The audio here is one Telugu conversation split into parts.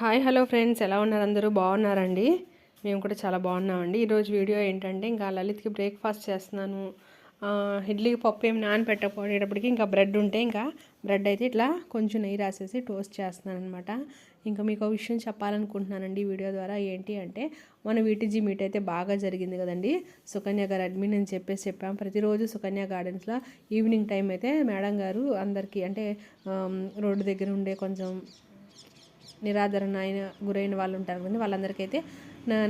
Hi hello friends. ఎలా ఉన్నారు? అందరూ బాగున్నారండి? మేము కూడా చాలా బాగున్నామండి. ఈరోజు వీడియో ఏంటంటే ఇంకా లలిత్కి బ్రేక్ఫాస్ట్ చేస్తున్నాను. ఇడ్లీ పప్పు ఏమి నానపెట్టకపోయేటప్పటికి ఇంకా బ్రెడ్ ఉంటే ఇంకా బ్రెడ్ అయితే ఇట్లా కొంచెం నెయ్యి రాసేసి టోస్ట్ చేస్తున్నాను అనమాట ఇంకా మీకు ఒక విషయం చెప్పాలనుకుంటున్నానండి వీడియో ద్వారా. ఏంటి అంటే మన వీటీజీ మీట్ అయితే బాగా జరిగింది కదండి. సుకన్య గారు అడ్మిన్ అని చెప్పేసి చెప్పాం. ప్రతిరోజు సుకన్య గార్డెన్స్లో ఈవినింగ్ టైం అయితే మేడం గారు అందరికీ అంటే రోడ్డు దగ్గర ఉండే కొంచెం నిరాదరణ అయిన గురైన వాళ్ళు ఉంటారు కానీ వాళ్ళందరికీ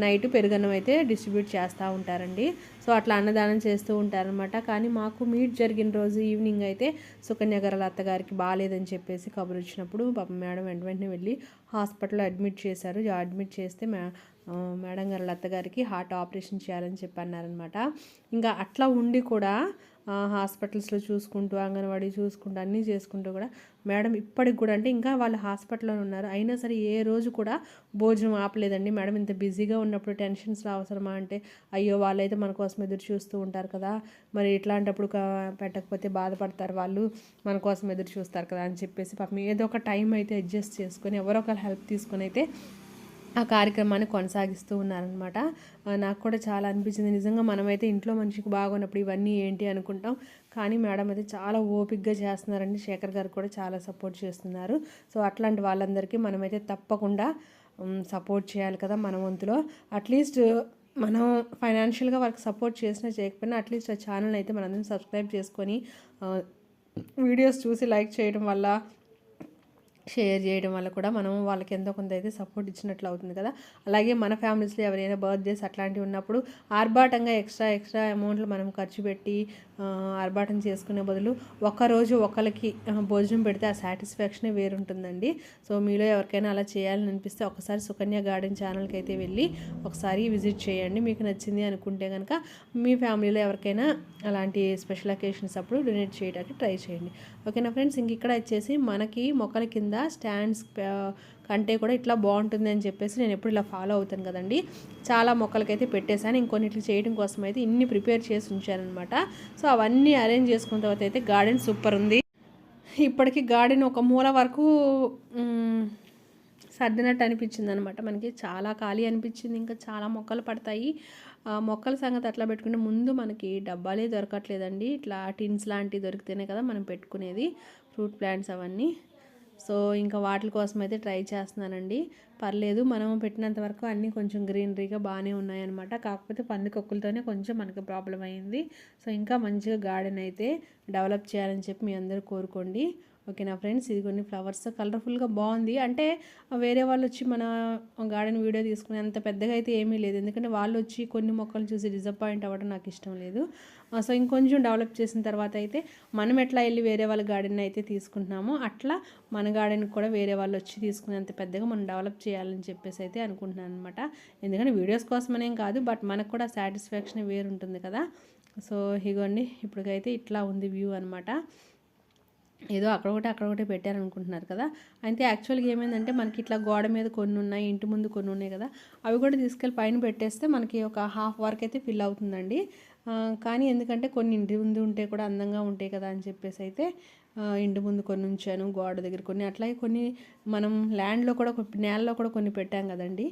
నైట్ పెరుగన్నం అయితే డిస్ట్రిబ్యూట్ చేస్తూ ఉంటారండి. సో అట్లా అన్నదానం చేస్తూ ఉంటారనమాట కానీ మాకు మీట్ జరిగిన రోజు ఈవినింగ్ అయితే సుకన్య అత్తగారికి బాగాలేదని చెప్పేసి కబురు వచ్చినప్పుడు పాపం మేడం వెంట వెంటనే వెళ్ళి హాస్పిటల్లో అడ్మిట్ చేశారు. అడ్మిట్ చేస్తే మే మేడం గారు లత్త గారికి హార్ట్ ఆపరేషన్ చేయాలని చెప్పి అన్నారనమాట ఇంకా అట్లా ఉండి కూడా హాస్పిటల్స్లో చూసుకుంటూ అంగన్వాడీ చూసుకుంటూ అన్నీ చేసుకుంటూ కూడా మేడం ఇప్పటికి కూడా అంటే ఇంకా వాళ్ళు హాస్పిటల్లో ఉన్నారు. అయినా సరే ఏ రోజు కూడా భోజనం ఆపలేదండి. మేడం ఇంత బిజీగా ఉన్నప్పుడు టెన్షన్స్లో అవసరమా అంటే అయ్యో వాళ్ళైతే మన కోసం ఎదురు చూస్తూ ఉంటారు కదా మరి ఇట్లాంటప్పుడు పెట్టకపోతే బాధపడతారు వాళ్ళు మన కోసం ఎదురు చూస్తారు కదా అని చెప్పేసి పాపం ఏదో ఒక టైం అయితే అడ్జస్ట్ చేసుకొని ఎవరో ఒకరు హెల్ప్ తీసుకొని అయితే ఆ కార్యక్రమాన్ని కొనసాగిస్తూ ఉన్నారనమాట నాకు కూడా చాలా అనిపించింది. నిజంగా మనమైతే ఇంట్లో మనిషికి బాగున్నప్పుడు ఇవన్నీ ఏంటి అనుకుంటాం. కానీ మేడం అయితే చాలా ఓపిక్గా చేస్తున్నారండి. శేఖర్ గారు కూడా చాలా సపోర్ట్ చేస్తున్నారు. సో అట్లాంటి వాళ్ళందరికీ మనమైతే తప్పకుండా సపోర్ట్ చేయాలి కదా మన వంతులో. అట్లీస్ట్ మనం ఫైనాన్షియల్గా వాళ్ళకి సపోర్ట్ చేసినా చేయకపోయినా అట్లీస్ట్ ఆ ఛానల్ అయితే మనందరం సబ్స్క్రైబ్ చేసుకొని వీడియోస్ చూసి లైక్ చేయడం వల్ల షేర్ చేయడం వల్ల కూడా మనం వాళ్ళకి ఎంతో కొంత అయితే సపోర్ట్ ఇచ్చినట్లు అవుతుంది కదా. అలాగే మన ఫ్యామిలీస్లో ఎవరైనా బర్త్డేస్ అట్లాంటివి ఉన్నప్పుడు ఆర్భాటంగా ఎక్స్ట్రా ఎక్స్ట్రా అమౌంట్లు మనం ఖర్చు పెట్టి ఆర్భాటం చేసుకునే బదులు ఒక్కరోజు ఒకరికి భోజనం పెడితే ఆ సాటిస్ఫాక్షనే వేరుంటుందండి. సో మీలో ఎవరికైనా అలా చేయాలని అనిపిస్తే ఒకసారి సుకన్య గార్డెన్ ఛానల్కి అయితే వెళ్ళి ఒకసారి విజిట్ చేయండి. మీకు నచ్చింది అనుకుంటే కనుక మీ ఫ్యామిలీలో ఎవరికైనా అలాంటి స్పెషల్ అకేషన్స్ అప్పుడు డొనేట్ చేయడానికి ట్రై చేయండి. ఓకేనా ఫ్రెండ్స్? ఇంక ఇక్కడ వచ్చేసి మనకి మొక్కల కింద స్టాండ్స్ కంటే కూడా ఇట్లా బాగుంటుంది అని చెప్పేసి నేను ఎప్పుడు ఇలా ఫాలో అవుతాను కదండి. చాలా మొక్కలకైతే పెట్టేశాను. ఇంకొన్నిట్లు చేయడం కోసం అయితే ఇన్ని ప్రిపేర్ చేసి ఉంచానమాట సో అవన్నీ అరేంజ్ చేసుకున్న తర్వాత అయితే గార్డెన్ సూపర్ ఉంది. ఇప్పటికి గార్డెన్ ఒక మూల వరకు సర్దినట్టు అనిపించింది అనమాట మనకి చాలా ఖాళీ అనిపించింది. ఇంకా చాలా మొక్కలు పడతాయి. ఆ మొక్కల సంగతి అట్లా పెట్టుకుంటే ముందు మనకి డబ్బాలే దొరకట్లేదండి. ఇట్లా టిన్స్ లాంటివి దొరికితేనే కదా మనం పెట్టుకునేది. ఫ్రూట్ ప్లాంట్స్ అవన్నీ. సో ఇంకా వాటి కోసం అయితే ట్రై చేస్తున్నానండి. పర్లేదు మనం పెట్టినంత వరకు అన్నీ కొంచెం గ్రీనరీగా బాగానే ఉన్నాయన్నమాట. కాకపోతే పందికొక్కులతోనే కొంచెం మనకి ప్రాబ్లం అయింది. సో ఇంకా మంచిగా గార్డెన్ అయితే డెవలప్ చేయాలని చెప్పి మీ అందరూ కోరుకోండి. ఓకేనా ఫ్రెండ్స్? ఇది కొన్ని ఫ్లవర్స్. కలర్ఫుల్గా బాగుంది. అంటే వేరే వాళ్ళు వచ్చి మన గార్డెన్ వీడియో తీసుకునే అంత పెద్దగా అయితే ఏమీ లేదు. ఎందుకంటే వాళ్ళు వచ్చి కొన్ని మొక్కలు చూసి డిసప్పాయింట్ అవ్వడం నాకు ఇష్టం లేదు. సో ఇంకొంచెం డెవలప్ చేసిన తర్వాత అయితే మనం ఎట్లా వెళ్ళి వేరే వాళ్ళ గార్డెన్ అయితే తీసుకుంటున్నామో అట్లా మన గార్డెన్కి కూడా వేరే వాళ్ళు వచ్చి తీసుకునేంత పెద్దగా మనం డెవలప్ చేయాలని చెప్పేసి అయితే అనుకుంటున్నాను అనమాట ఎందుకంటే వీడియోస్ కోసమనేం కాదు బట్ మనకు కూడా సాటిస్ఫాక్షన్ వేరుంటుంది కదా. సో ఇగోండి ఇప్పటికైతే ఇట్లా ఉంది వ్యూ అనమాట ఏదో అక్కడ ఒకటి అక్కడ ఒకటి పెట్టారనుకుంటున్నారు కదా. అయితే యాక్చువల్గా ఏమైందంటే మనకి ఇట్లా గోడ మీద కొన్ని ఉన్నాయి ఇంటి ముందు కొన్ని ఉన్నాయి కదా. అవి కూడా తీసుకెళ్ళి పైన పెట్టేస్తే మనకి ఒక హాఫ్ వర్క్ అయితే ఫిల్ అవుతుందండి. కానీ ఎందుకంటే కొన్ని ఇంటి ముందు ఉంటే కూడా అందంగా ఉంటాయి కదా అని చెప్పేసి అయితే ఇంటి ముందు కొన్ని ఉంచాను గోడ దగ్గర కొన్ని. అట్లాగే కొన్ని మనం ల్యాండ్లో కూడా నేలలో కూడా కొన్ని పెట్టాం కదండి.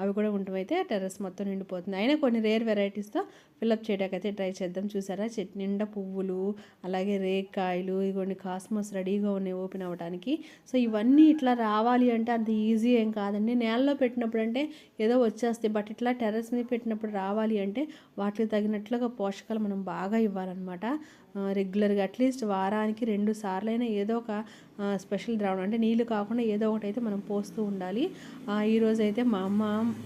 అవి కూడా ఉండటమైతే టెర్రస్ మొత్తం నిండిపోతుంది. అయినా కొన్ని రేర్ వెరైటీస్తో ఫిల్అప్ చేయడానికైతే ట్రై చేద్దాం. చూసారా? చెట్టు నిండా పువ్వులు అలాగే రేక్కాయలు ఇవన్నీ కాస్మోస్ రెడీగా ఉన్నాయి ఓపెన్ అవ్వడానికి సో ఇవన్నీ ఇట్లా రావాలి అంటే అంత ఈజీ ఏం కాదండి. నేలలో పెట్టినప్పుడు అంటే ఏదో వచ్చేస్తాయి. బట్ ఇట్లా టెర్రస్ మీద పెట్టినప్పుడు రావాలి అంటే వాటికి తగినట్లుగా పోషకాలు మనం బాగా ఇవ్వాలన్నమాట. రెగ్యులర్గా అట్లీస్ట్ వారానికి రెండు సార్లైనా ఏదో ఒక స్పెషల్ ద్రావణం అంటే నీళ్ళు కాకుండా ఏదో ఒకటి అయితే మనం పోస్తూ ఉండాలి. ఈరోజు అయితే మా అమ్మ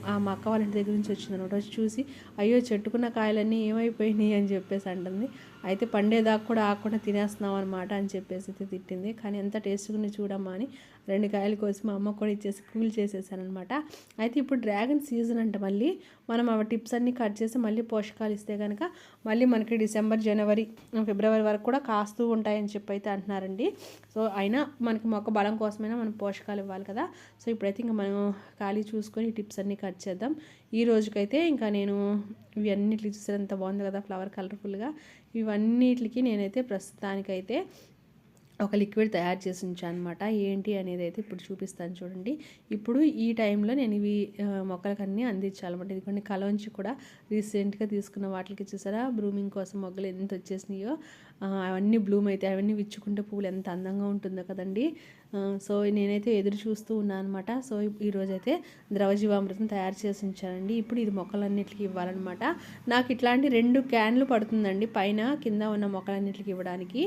ఆ, మా అక్క వాళ్ళ ఇంటి దగ్గర నుంచి వచ్చింది అనమాట వచ్చి చూసి అయ్యో చెట్టుకున్న కాయలన్నీ ఏమైపోయినాయి అని చెప్పేసి అంటుంది. అయితే పండేదాకా కూడా ఆకుండా తినేస్తున్నాం అనమాట అని చెప్పేసి అయితే తిట్టింది. కానీ ఎంత టేస్ట్గా ఉంది చూడమ్మా అని రెండు కాయలు కోసి మా అమ్మ కూడా ఇచ్చేసి కూల్ చేసేసాను అనమాట అయితే ఇప్పుడు డ్రాగన్ సీజన్ అంట మళ్ళీ. మనం ఆ టిప్స్ అన్నీ కట్ చేసి మళ్ళీ పోషకాలు ఇస్తే కనుక మళ్ళీ మనకి డిసెంబర్ జనవరి ఫిబ్రవరి వరకు కూడా కాస్తూ ఉంటాయని చెప్పి అయితే అంటున్నారండి. సో అయినా మనకి మొక్క బలం కోసమైనా మనం పోషకాలు ఇవ్వాలి కదా. సో ఇప్పుడైతే ఇంకా మనం ఖాళీ చూసుకొని టిప్స్ అన్నీ కట్ చేద్దాం. ఈ రోజుకైతే ఇంకా నేను ఇవన్నిటికి చూసారు ఎంత బాగుంది కదా ఫ్లవర్ కలర్ఫుల్గా. ఇవన్నిటికి నేనైతే ప్రస్తుతానికైతే ఒక లిక్విడ్ తయారు చేసి ఉంచాను అనమాట ఏంటి అనేది అయితే ఇప్పుడు చూపిస్తాను చూడండి. ఇప్పుడు ఈ టైంలో నేను ఇవి ఆ, మొక్కలకన్నీ అందించాలన్నమాట. ఇదిగోండి కలవంచి కూడా రీసెంట్గా తీసుకున్న వాటికి చూసారా? బ్లూమింగ్ కోసం మొగ్గలు ఎంత వచ్చేసినాయో అవన్నీ బ్లూమ్ అయితే అవన్నీ విచ్చుకుంటే పువ్వులు ఎంత అందంగా ఉంటుందో కదండి. సో నేనైతే ఎదురు చూస్తూ ఉన్నాను అనమాట సో ఈరోజు అయితే ద్రవజీవామృతం తయారు చేసి ఉంచానండి ఇప్పుడు ఇది మొక్కలన్నిటికీ ఇవ్వాలన్నమాట. నాకు ఇట్లాంటి రెండు క్యాన్లు పడుతుందండి పైన కింద ఉన్న మొక్కలన్నిటికీ ఇవ్వడానికి.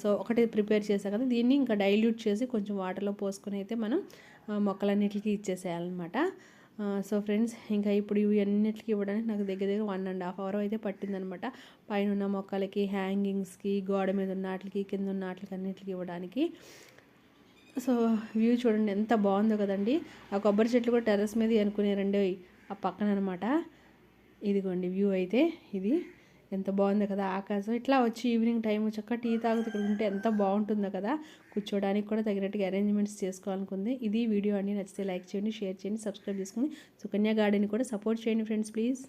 సో ఒకటి ప్రిపేర్ చేసా కదా దీన్ని ఇంకా డైల్యూట్ చేసి కొంచెం వాటర్లో పోసుకొని అయితే మనం మొక్కలన్నిటికీ ఇచ్చేసేయాలన్నమాట. సో ఫ్రెండ్స్ ఇంకా ఇప్పుడు ఇవి అన్నిటికీ ఇవ్వడానికి నాకు దగ్గర దగ్గర వన్ అండ్ హాఫ్ అవర్ అయితే పట్టిందనమాట పైన ఉన్న మొక్కలకి హ్యాంగింగ్స్కి గోడ మీద ఉన్న వాటికి కింద ఉన్న వాటికి అన్నిటికీ ఇవ్వడానికి. సో వ్యూ చూడండి ఎంత బాగుందో కదండి. ఆ కొబ్బరి చెట్లు కూడా టెర్రస్ మీద అనుకునేరండి. ఆ పక్కన అనమాట ఇదిగోండి వ్యూ అయితే ఇది. ఎంత బాగుందో కదా ఆకాశం. ఇట్లా వచ్చి ఈవినింగ్ టైం చక్కగా టీ తాగుతూ ఇక్కడ ఉంటే ఎంత బాగుంటుందో కదా. కూర్చోడానికి కూడా తగినట్టుగా అరేంజ్మెంట్స్ చేసుకోవాలనుకుంది. ఇది వీడియో అండి. నచ్చితే లైక్ చేయండి షేర్ చేయండి సబ్స్క్రైబ్ చేసుకుని సుకన్య గార్డెన్ కూడా సపోర్ట్ చేయండి ఫ్రెండ్స్ ప్లీజ్.